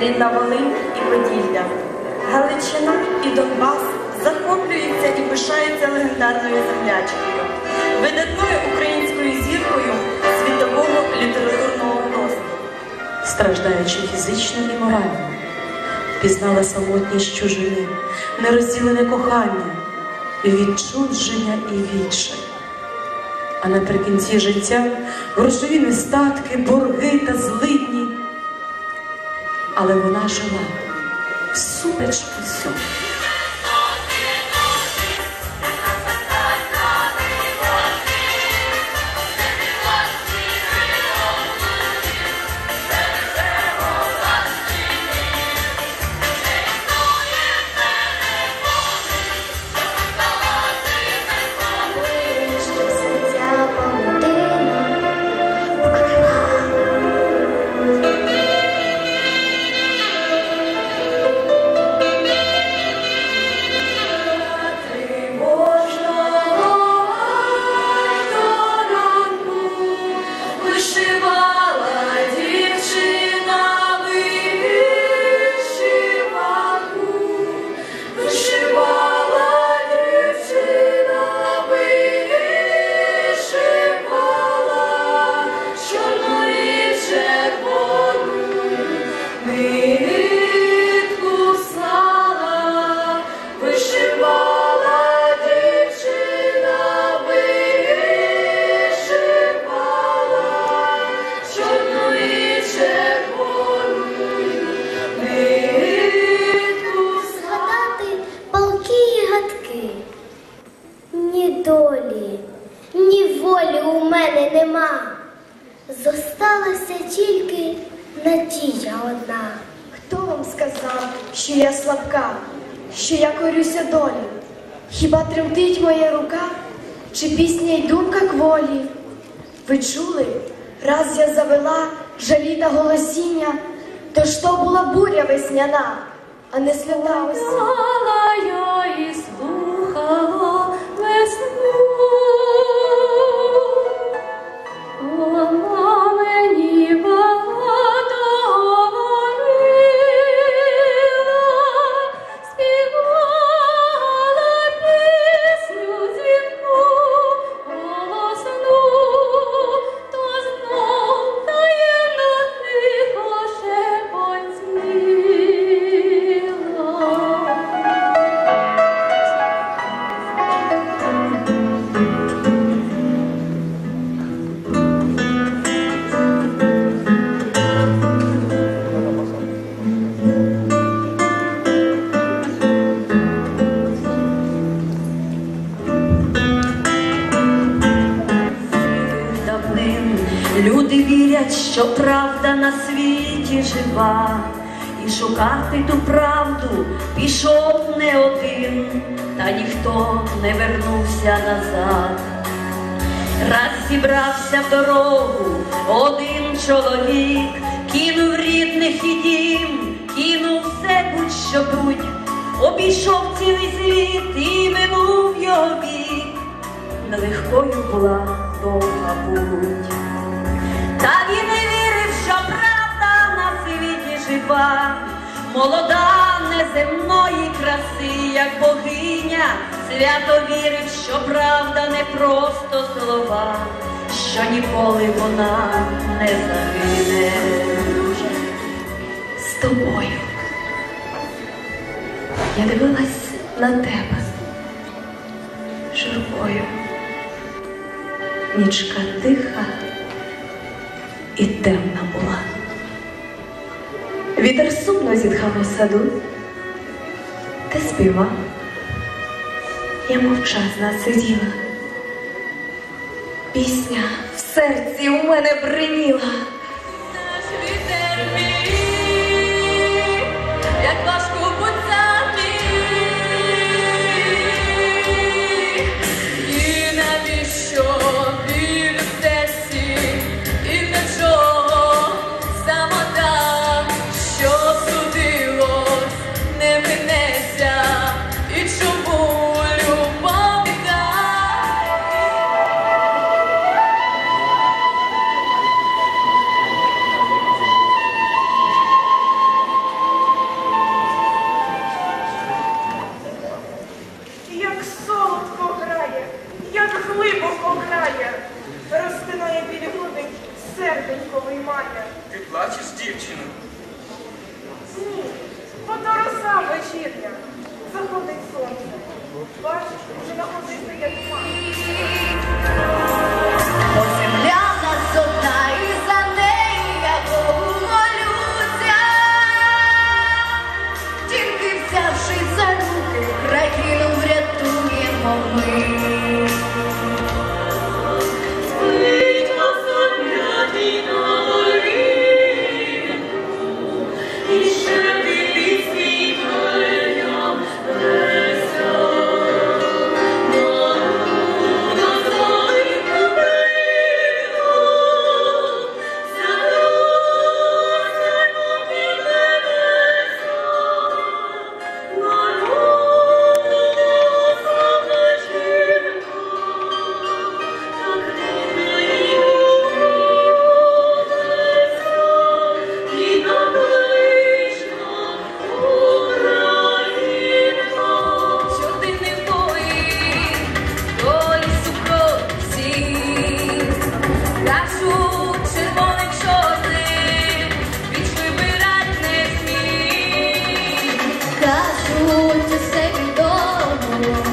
рідна Волинь і Поділля. Галичина і Донбас захоплюються і пишаються легендарною землячкою, видатною українською зіркою світового літературного простору. страждаючи фізично і морально, пізнала самотність чужини, нерозділене кохання, відчудження і відчай. А наприкінці життя грошові нестатки, борги та злидні. Але вона жила всупереч усьому. Нема. Зосталася тільки надія одна. Хто вам сказав, що я слабка, що я корюся долі? Хіба тремтить моя рука, чи пісня й думка кволі? Ви чули, раз я завела жалі та голосіння, то ж то була буря весняна, а не сльота осіння. Жива, і шукати ту правду пішов не один, та ніхто не вернувся назад. Раз зібрався в дорогу один чоловік, кинув рідних і дім, кинув все будь-що будь, обійшов цілий світ і минув його бік нелегкою була довга путь. Та він молода неземної краси, як богиня, свято вірив, що правда не просто слова, що ніколи вона не загине. З тобою я дивилась на тебе журбою. Нічка тиха і темна була. Вітер сумно зітхав у саду. Ти співав, я мовчазна сиділа. Пісня в серці у мене бриніла. глибоко грає, розпинає білігудник, серденько виймає. Ти плачеш, дівчино? Ні, бо то роса вечірня. Заходить сонце. Бачиш, вже находиться, як туман. Земля нас і за нею я молюся, тільки взявши за руки, країну врятуємо ми. Who to say no?